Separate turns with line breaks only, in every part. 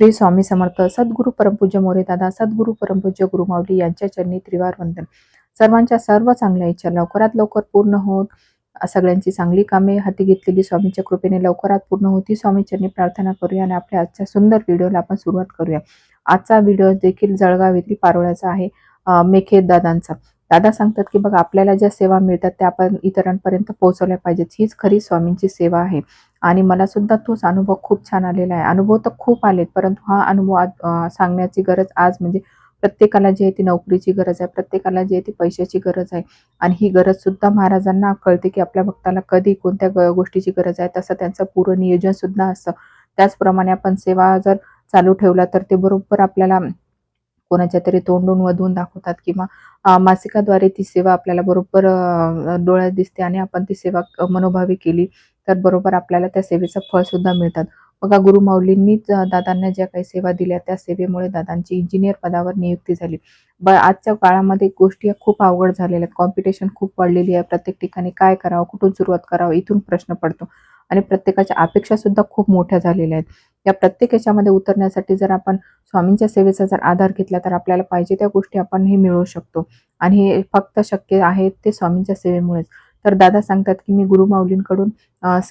श्री स्वामी समर्थ सद्गुरु परमपूज्य मोरे दादा सद्गुरु परमपूज्य गुरुमावली यांच्या चरणी त्रिवार वंदन. सर्वांच्या सर्व चांगल्या इच्छा लवकरात लवकर पूर्ण होत. सगळ्यांची चांगली कामे हाती घेतलेली स्वामीच्या कृपेने लवकरात पूर्ण होती. स्वामी चरणी प्रार्थना करूया आणि आपल्या आजच्या सुंदर व्हिडिओला आपण सुरुवात करूया. आजचा व्हिडिओ देखील जळगाव येथील पारोळ्याचा आहे अं, मेखेद दादांचा. दादा सांगतात की बघा आपल्याला ज्या सेवा मिळतात त्या आपण इतरांपर्यंत पोहोचवल्या पाहिजेत. हीच खरी स्वामींची सेवा आहे. आणि मला सुद्धा तोच अनुभव खूप छान आलेला आहे. अनुभव तर खूप आलेत परंतु हा अनुभव आज सांगण्याची गरज आज म्हणजे प्रत्येकाला जी आहे ती नोकरीची गरज आहे प्रत्येकाला जी आहे ती पैशाची गरज आहे. आणि ही गरज सुद्धा महाराजांना कळते की आपल्या भक्ताला कधी कोणत्या ग- गोष्टीची गरज आहे तसं त्यांचं पूर्ण नियोजन सुद्धा असतं. त्याचप्रमाणे आपण सेवा जर चालू ठेवला तर ते बरोबर आपल्याला कोणाच्या तरी तोंडून वधून दाखवतात किंवा मासिकाद्वारे ती सेवा आपल्याला बरोबर डोळ्यात दिसते आणि आपण ती सेवा मनोभावी केली तर बरोबर आपल्याला त्या सेवेचं फळ सुद्धा मिळतात. बघा गुरुमाऊलींनीच दादांना ज्या काही सेवा दिल्या त्या सेवेमुळे दादांची इंजिनियर पदावर नियुक्ती झाली. ब आजच्या काळामध्ये गोष्टी खूप अवघड झालेल्या आहेत. कॉम्पिटिशन खूप वाढलेली आहे. प्रत्येक ठिकाणी काय करावं कुठून सुरुवात करावं इथून प्रश्न पडतो. आणि प्रत्येकाच्या अपेक्षा सुद्धा खूप मोठ्या झालेल्या आहेत. या प्रत्येक याच्यामध्ये उतरण्यासाठी जर आपण स्वामींच्या सेवेचा जर आधार घेतला तर आपल्याला पाहिजे त्या गोष्टी आपण हे मिळवू शकतो. आणि हे फक्त शक्य आहे ते स्वामींच्या सेवेमुळेच. तर दादा सांगतात की मी गुरुमाऊलींकडून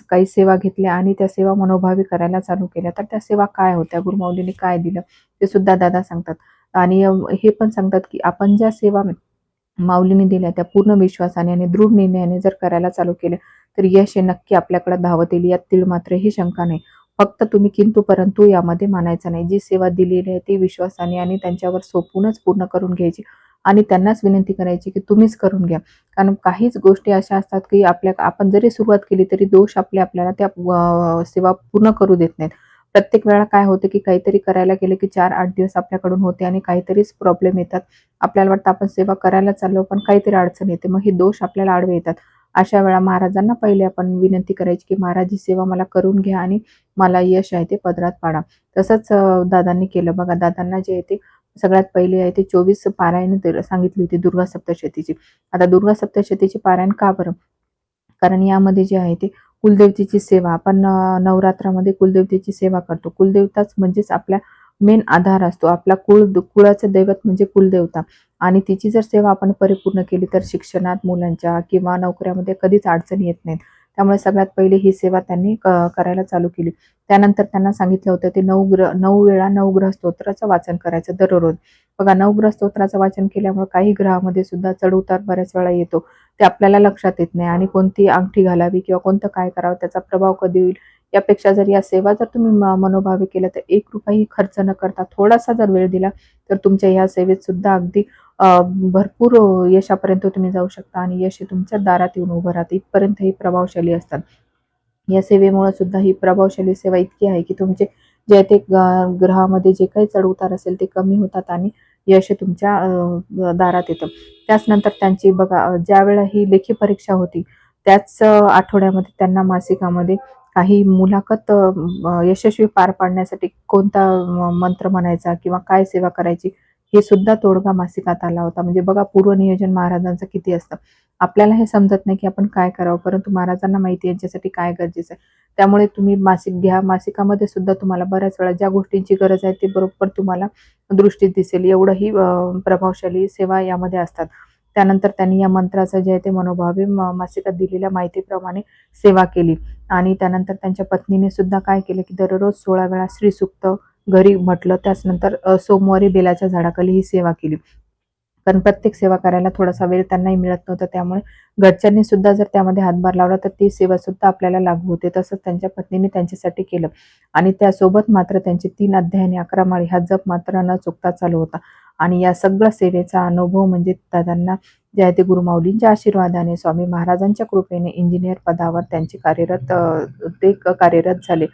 काही सेवा घेतल्या आणि त्या सेवा मनोभावी करायला चालू केल्या. तर त्या सेवा काय होत्या? गुरुमाऊलींनी काय दिलं? ते सुद्धा दादा सांगतात. आणि हे पण सांगतात की आपण ज्या सेवा माऊलीने दिल्या त्या पूर्ण विश्वासाने आणि दृढ निर्णयाने जर करायला चालू केल्या तर यश हे नक्की आपल्याकडे धावत येईल. यात मात्र ही शंका नाही. फक्त तुम्ही किंतु परंतु यामध्ये मानायचं नाही. जी सेवा दिलेली आहे ती विश्वासाने आणि त्यांच्यावर सोपूनच पूर्ण करून घ्यायची आणि त्यांनाच विनंती करायची की तुम्हीच करून घ्या. कारण काहीच गोष्टी अशा असतात की आपल्या आपण जरी सुरुवात केली तरी दोष आपले आपल्याला त्या सेवा पूर्ण करू देत नाहीत. प्रत्येक वेळा काय होतं की काहीतरी करायला गेले की चार आठ दिवस आपल्याकडून होते आणि काहीतरीच प्रॉब्लेम येतात. आपल्याला वाटतं आपण सेवा करायला चाललो पण काहीतरी अडचण येते. मग हे दोष आपल्याला आडवे येतात. अशा वेळा महाराजांना पहिले आपण विनंती करायची की महाराज ही सेवा मला करून घ्या आणि मला यश आहे ते पदरात पाडा. तसंच दादांनी केलं. बघा दादांना जे आहे ते सगळ्यात पहिले आहे ते चोवीस पारायण सांगितली होती दुर्गा सप्तशतीची. आता दुर्गा सप्तशतीची पारायण का बरं? कारण यामध्ये जे आहे ते कुलदेवतेची सेवा. आपण नवरात्रामध्ये कुलदेवतेची सेवा करतो. कुलदेवताच म्हणजेच आपल्या मेन आधार असतो. आपला कुळ कुळाचं दैवत म्हणजे कुलदेवता. आणि तिची जर सेवा आपण परिपूर्ण केली तर शिक्षणात मुलांच्या किंवा नोकऱ्यामध्ये कधीच अडचणी येत नाहीत. त्यामुळे सगळ्यात पहिले ही सेवा त्यांनी क- करायला चालू केली. त्यानंतर त्यांना सांगितलं होतं ते नऊ ग्रह नऊ वेळा नवग्रह स्तोत्राचं वाचन करायचं दररोज. बघा नवग्रह स्तोत्राचं वाचन केल्यामुळे काही ग्रहामध्ये सुद्धा चढउतार बऱ्याच वेळा येतो. ते आपल्याला लक्षात येत नाही आणि कोणती अंगठी घालावी किंवा कोणतं काय करावं त्याचा प्रभाव कधी होईल? यापेक्षा जर या सेवा जर तुम्ही म- केल्या तर एक रुपयाही खर्च न करता थोडासा जर वेळ दिला तर तुमच्या ह्या सेवेत सुद्धा अगदी भरपूर यशापर्यंत तुम्ही जाऊ शकता आणि यश हे तुमच्या दारात येऊन उभं राहतं. इथपर्यंत ही प्रभावशाली असतात. या सेवेमुळे सुद्धा ही प्रभावशाली सेवा इतकी आहे की तुमचे जे ते ग- ग्रहामध्ये जे काही चढउतार असेल ते कमी होतात आणि यश तुमच्या दारात येतं. त्याचनंतर त्यांची बघा ज्यावेळा ज्या ही लेखी परीक्षा होती त्याच आठवड्यामध्ये त्यांना मासिकामध्ये काही मुलाखत यशस्वी पार पाडण्यासाठी कोणता मंत्र म्हणायचा किंवा काय सेवा करायची हे सुद्धा तोडगा मासिकात आला होता. म्हणजे बघा पूर्वनियोजन महाराजांचं किती असतं. आपल्याला हे समजत नाही की आपण काय करावं परंतु महाराजांना माहिती यांच्यासाठी काय गरजेचं आहे. त्यामुळे तुम्ही मासिक घ्या. मासिकामध्ये सुद्धा तुम्हाला बऱ्याच वेळा ज्या गोष्टींची गरज आहे ते बरोबर तुम्हाला दृष्टीत दिसेल. एवढंही प्रभावशाली सेवा यामध्ये असतात. त्यानंतर त्यांनी या मंत्राचं जे आहे ते मनोभावे मासिकात दिलेल्या माहितीप्रमाणे सेवा केली. आणि त्यानंतर त्यांच्या पत्नीने सुद्धा काय केलं की दररोज सोळा वेळा श्रीसुक्त घरी म्हटलं त्याचनंतर सोमवारी बेलाच्या झाडाखाली ही सेवा केली. कारण प्रत्येक सेवा करायला थोडासा वेळ त्यांनाही मिळत नव्हता त्यामुळे घरच्यांनी सुद्धा जर त्यामध्ये हातभार लावला तर ती सेवा सुद्धा आपल्याला लागू होते. तसंच त्यांच्या पत्नीने त्यांच्यासाठी केलं. आणि त्यासोबत मात्र त्यांचे तीन अध्यायने अकरा माळी हा जप मात्र न चुकता चालू होता. आणि या सगळ्या सेवेचा अनुभव म्हणजे दादांना जे आहे ते गुरुमाऊलींच्या आशीर्वादाने स्वामी महाराजांच्या कृपेने इंजिनियर पदावर त्यांचे कार्यरत ते कार्यरत झाले.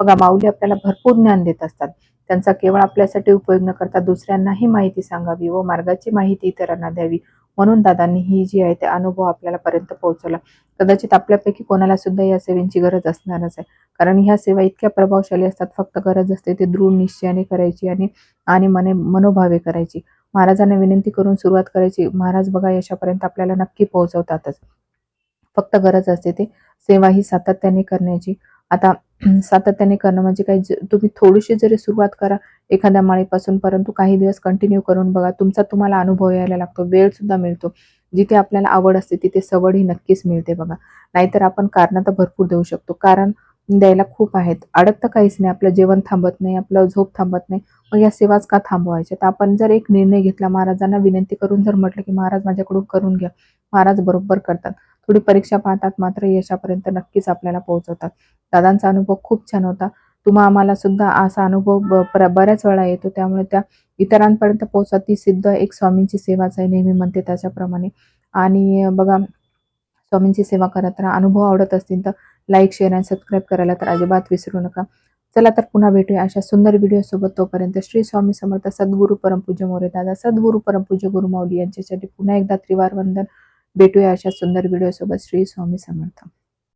बघा माऊली आपल्याला भरपूर ज्ञान देत असतात. त्यांचा केवळ आपल्यासाठी उपयोग न करता दुसऱ्यांनाही माहिती सांगावी व मार्गाची माहिती इतरांना द्यावी. म्हणून दादांनी ही जी आहे ते अनुभव आपल्याला पर्यंत पोहोचवला. कदाचित आपल्यापैकी कोणाला सुद्धा या सेवेची गरज असणारच आहे. कारण ह्या सेवा इतक्या प्रभावशाली असतात फक्त गरज असते ते दृढ निश्चयाने करायची आणि आणि मने मनोभावे करायची. महाराजांना विनंती करून सुरुवात करायची. महाराज बघा यशापर्यंत आपल्याला नक्की पोहोचवतातच. फक्त गरज असते ते सेवा ही सातत्याने करण्याची. आता सातत्याने करणं म्हणजे काही ज- तुम्ही थोडीशी जरी सुरुवात करा एखाद्या माळीपासून परंतु काही दिवस कंटिन्यू करून बघा तुमचा तुम्हाला अनुभव यायला लागतो वेळ सुद्धा मिळतो. जिथे आपल्याला आवड असते तिथे सवड ही नक्कीच मिळते बघा. नाहीतर आपण कारणं तर भरपूर देऊ शकतो. कारण द्यायला खूप आहेत. अडकतं काहीच नाही. आपलं जेवण थांबत नाही आपलं झोप थांबत नाही. मग या सेवाच का थांबवायच्या? तर आपण जर एक निर्णय घेतला महाराजांना विनंती करून जर म्हटलं की महाराज माझ्याकडून करून घ्या महाराज बरोबर करतात. थोडी परीक्षा पाहतात मात्र यशापर्यंत नक्कीच आपल्याला पोहोचवतात. दादांचा अनुभव खूप छान होता. तुम्हा आम्हाला सुद्धा असा अनुभव ब- पर- बऱ्याच वेळा येतो. त्यामुळे त्या इतरांपर्यंत पोहोचतात ती सिद्ध एक स्वामींची सेवाच आहे नेहमी म्हणते त्याच्याप्रमाणे. आणि बघा स्वामींची सेवा करत राहा अनुभव आवडत असतील तर लाईक शेअर आणि सबस्क्राईब करायला तर अजिबात विसरू नका. चला तर पुन्हा भेटूया अशा सुंदर व्हिडिओ सोबत. तोपर्यंत श्री स्वामी समर्थ सद्गुरू परमपूज्य मोरे दादा सद्गुरू परमपूज्य गुरुमाऊली यांच्यासाठी पुन्हा एकदा त्रिवार वंदन. भेटूया अशा सुंदर व्हिडिओ सोबत श्री स्वामी समर्थ.